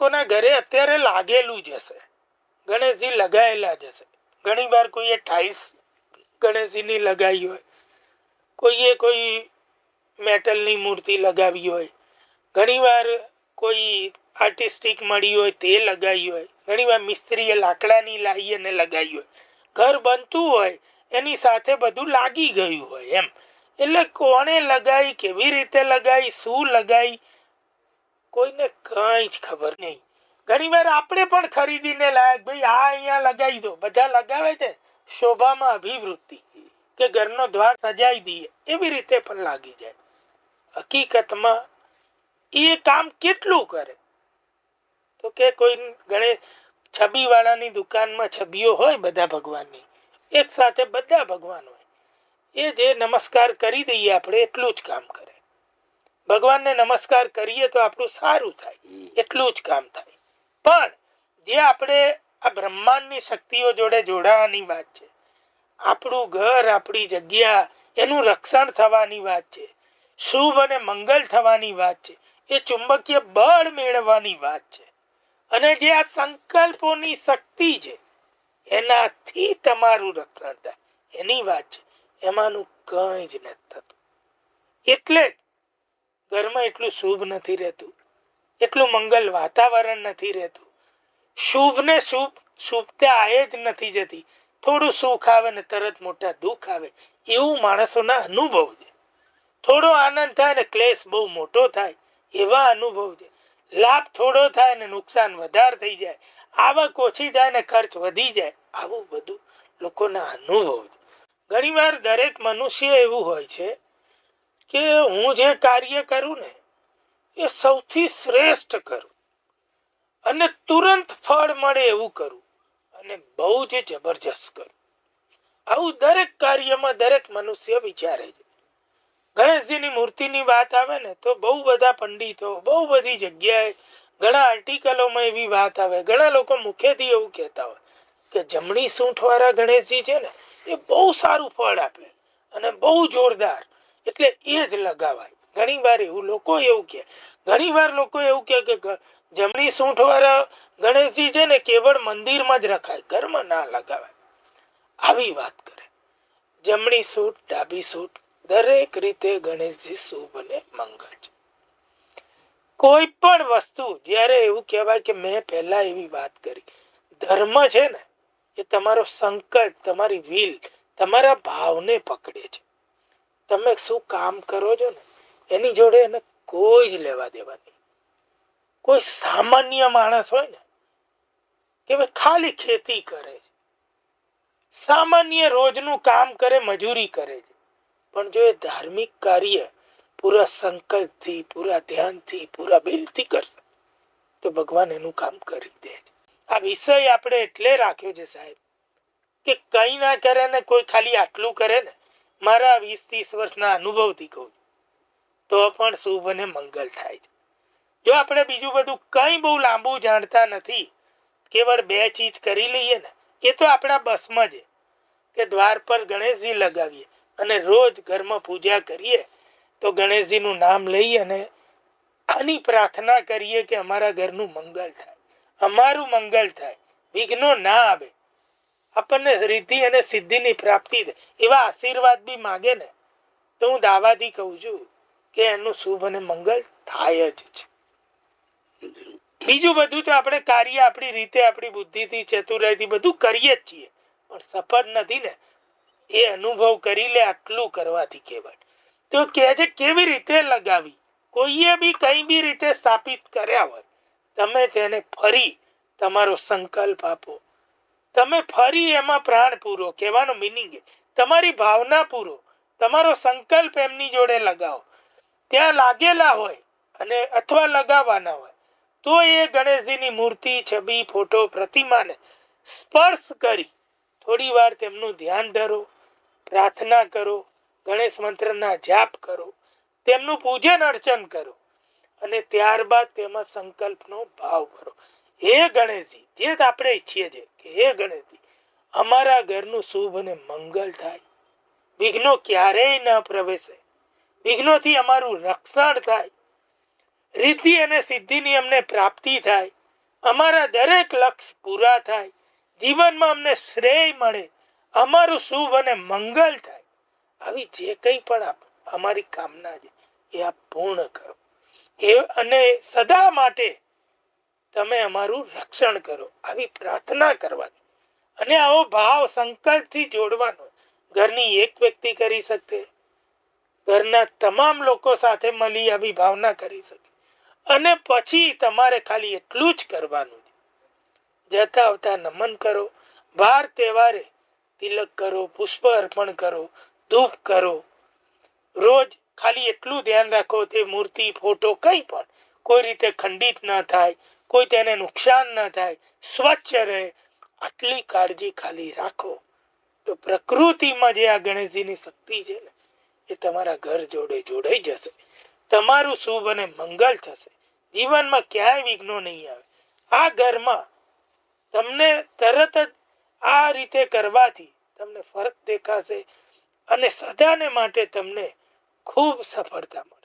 લોકોના ઘરે અત્યારે લાગેલું જ હશે. ગણેશજી લગાયેલા જ હશે. ઘણી વાર કોઈએ ટાઈસ ગણેશજીની લગાવી હોય, કોઈએ કોઈ મેટલની મૂર્તિ લગાવી હોય ઘણીવાર કોઈ આર્ટિસ્ટિક મળી હોય તે લગાવી હોય ઘણીવાર મિસ્ત્રીએ લાકડાની લાવી અને લગાવી હોય. ઘર બનતું હોય, એની સાથે બધું લાગી ગયું હોય એમ. એટલે કોણે લગાવી કેવી રીતે લગાવી શું લગાવી કોઈને કંઈ જ ખબર નહીં. ઘણીવાર આપણે પણ ખરીદીને લાયક ભાઈ આ અહીંયા લગાવી દો. બધા લગાવે છે શોભામાં અભિવૃત્તિ કે ઘરનો દ્વાર સજાઈ દઈએ. એવી રીતે પણ લાગી જાય. હકીકતમાં એ કામ કેટલું કરે? તો કે કોઈ ગણે છબીવાળાની દુકાનમાં છબીઓ હોય બધા ભગવાનની. એક સાથે બધા ભગવાન હોય. એ જે નમસ્કાર કરી દઈએ આપણે, એટલું જ કામ કરે. ભગવાનને નમસ્કાર કરીએ તો આપણું સારું થાય, એટલું જ કામ થાય. પણ જે આપણે આ બ્રહ્માંડની શક્તિઓ જોડે જોડાવાની વાત છે, આપણું ઘર, આપણી જગ્યા, એનું રક્ષણ થવાની વાત છે, શુભ અને મંગલ થવાની વાત છે, એ ચુંબકીય બળ મેળવવાની વાત છે. અને જે આ સંકલ્પોની શક્તિ છે, એનાથી તમારું રક્ષણ થાય. એની વાત છે, એમાંનું કંઈ જ નથી થતું. એટલે જ ઘરમાં એટલું શુભ નથી રહેતું. એટલું મંગલ વાતાવરણ નથી રહેતું. શુભ ને શુભ, શુભતા આયે જ નથી જતી. થોડું સુખ આવે ને તરત મોટા દુઃખ આવે. એવું માણસોના અનુભવ છે. થોડો આનંદ થાય ને ક્લેશ બહુ મોટો થાય. એવા અનુભવ છે. લાભ થોડો થાય ને નુકસાન વધારે થઈ જાય. આવક ઓછી થાય ને ખર્ચ વધી જાય. આવું બધું લોકોના અનુભવ છે. ઘણીવાર દરેક મનુષ્ય એવું હોય છે કે હું જે કાર્ય કરું ને, એ સૌથી શ્રેષ્ઠ કરું. અને તુરંત ફળ મળે એવું કરું. અને બહુ જ જબરજસ્ત કરું. આવું દરેક કાર્યમાં દરેક મનુષ્ય વિચારે છે. ગણેશજીની મૂર્તિની વાત આવે ને, તો બહુ બધા પંડિતો, બહુ બધી જગ્યાએ ઘણા આર્ટિકલોમાં એવી વાત આવે, ઘણા લોકો મુખેથી એવું કહેતા હોય કે જમણી સૂંઠવાળા ગણેશજી છે ને, એ બહુ સારું ફળ આપે અને બહુ જોરદાર એટલે એ જ લગાવાય. ઘણી વાર એવું લોકો એવું કહે. ઘણી વાર લોકો એવું કહે કે જમણી સૂંઠવાળા ગણેશજી છે ને કેવળ મંદિરમાં જ રખાય. ઘરમાં ના લગાવાય. આવી વાત કરે. જમણી સૂટ ડાબી સૂટ દરેક રીતે ગણેશજી શુભ અને મંગળ છે. કોઈ પણ વસ્તુ, જ્યારે એવું કહેવાય કે મેં પહેલા એવી વાત કરી. ધર્મ છે ને, એ તમારો સંકલ્પ, તમારી વિલ તમારા ભાવને પકડે છે. તમે શું કામ કરો છો ને? એની જોડે એને કોઈ જ લેવા દેવા નહીં. કોઈ સામાન્ય માણસ હોય ને કે ભાઈ ખાલી ખેતી કરે છે. સામાન્ય રોજનું કામ કરે, મજૂરી કરે છે. પણ જો એ ધાર્મિક કાર્ય પૂરા સંકલ્પથી, પૂરા ધ્યાનથી, પૂરા બિલથી કરશે, તો ભગવાન એનું કામ કરી દે છે. આ વિષય આપણે એટલે રાખ્યો છે સાહેબ, કે કંઈ ના કરે ને કોઈ ખાલી આટલું કરે ને મારા વીસ ત્રીસ વર્ષના અનુભવથી કહું તો પણ શુભ અને મંગલ થાય છે. જો આપણે બીજું બધું કંઈ બહુ લાંબુ જાણતા નથી, કેવળ બે ચીજ કરી લઈએ ને, એ તો આપણા બસમાં છે. કે દ્વાર પર ગણેશજી લગાવીએ અને રોજ ઘરમાં પૂજા કરીએ, તો ગણેશજીનું નામ લઈ અને આની પ્રાર્થના કરીએ કે અમારા ઘરનું મંગલ થાય. અમારું મંગલ થાય. વિઘ્નો ના આવે. આપણને રિદ્ધિ અને સિદ્ધિની પ્રાપ્તિ એવા આશીર્વાદ બી માગે ને, તો હું દાવાથી કહું છું કે એનું શુભ અને મંગલ થાય જ છે. બીજું બધું તો આપણે કાર્ય આપણી રીતે, આપણી બુદ્ધિથી, ચતુરાઈથી બધું કરીએ જ છીએ, પણ સફળ નથી ને, એ અનુભવ કરી લે આટલું કરવાથી કહેવાય. તો કહે છે કેવી રીતે લગાવી? કોઈએ બી કઈ બી રીતે સ્થાપિત કર્યા હોય, તમે તેને ફરી તમારો સંકલ્પ આપો. તમે ફરી એમાં પ્રાણ પૂરો, કહેવાનો મિનિંગ તમારી ભાવના પૂરો, તમારો સંકલ્પ એમની જોડે લગાવો. ત્યાં લાગેલા હોય અને અથવા લગાવવાના હોય, તો એ ગણેશજીની મૂર્તિ, છબી, ફોટો, પ્રતિમાને સ્પર્શ કરી થોડી વાર તેમનું ધ્યાન ધરો, પ્રાર્થના કરો, ગણેશ મંત્રના જાપ કરો, તેમનું પૂજન અર્ચન કરો અને ત્યારબાદ તેમાં સંકલ્પનો ભાવ કરો હે ગણેશજી જે આપણે ઈચ્છીએ છીએ કે હે ગણેશજી, અમારા ઘરનું શુભ અને મંગલ થાય. વિઘ્નો ક્યારેય ન પ્રવેશે. વિઘ્નોથી અમારું રક્ષણ થાય. રિદ્ધિ અને સિદ્ધિની અમને પ્રાપ્તિ થાય. અમારા દરેક લક્ષ્ય પૂરા થાય. જીવનમાં અમને શ્રેય મળે. અમારું શુભ અને મંગલ થાય. આવી જે કંઈ પણ અમારી કામના છે, એ આપ પૂર્ણ કરો. એ અને સદા માટે તમે અમારું રક્ષણ કરો, આવી પ્રાર્થના કરવાની. અને આવો ભાવ સંકલ્પથી જોડવાનો. ઘરની એક વ્યક્તિ કરી શકે, ઘરના તમામ લોકો સાથે મળી આવી ભાવના કરી શકે. અને પછી તમારે ખાલી એટલું જ કરવાનું જતા આવતા નમન કરો બાર તહેવારે તિલક કરો, પુષ્પ અર્પણ કરો, ધૂપ કરો. રોજ ખાલી એટલું ધ્યાન રાખો, તે મૂર્તિ, ફોટો કંઈ પણ કોઈ રીતે ખંડિત ન થાય કોઈ તેને નુકસાન ન થાય, સ્વચ્છ રહે, આટલી કાળજી ખાલી રાખો. તો પ્રકૃતિમાં જે આ ગણેશજીની શક્તિ છે ને, એ તમારા ઘર જોડે જોડાઈ જશે. તમારું શુભ અને મંગલ થશે. જીવનમાં ક્યાંય વિઘ્નો નહીં આવે. આ ઘરમાં તમને તરત જ આ રીતે કરવાથી તમને ફરક દેખાશે અને સદાને માટે તમને ખૂબ સફળતા મળશે.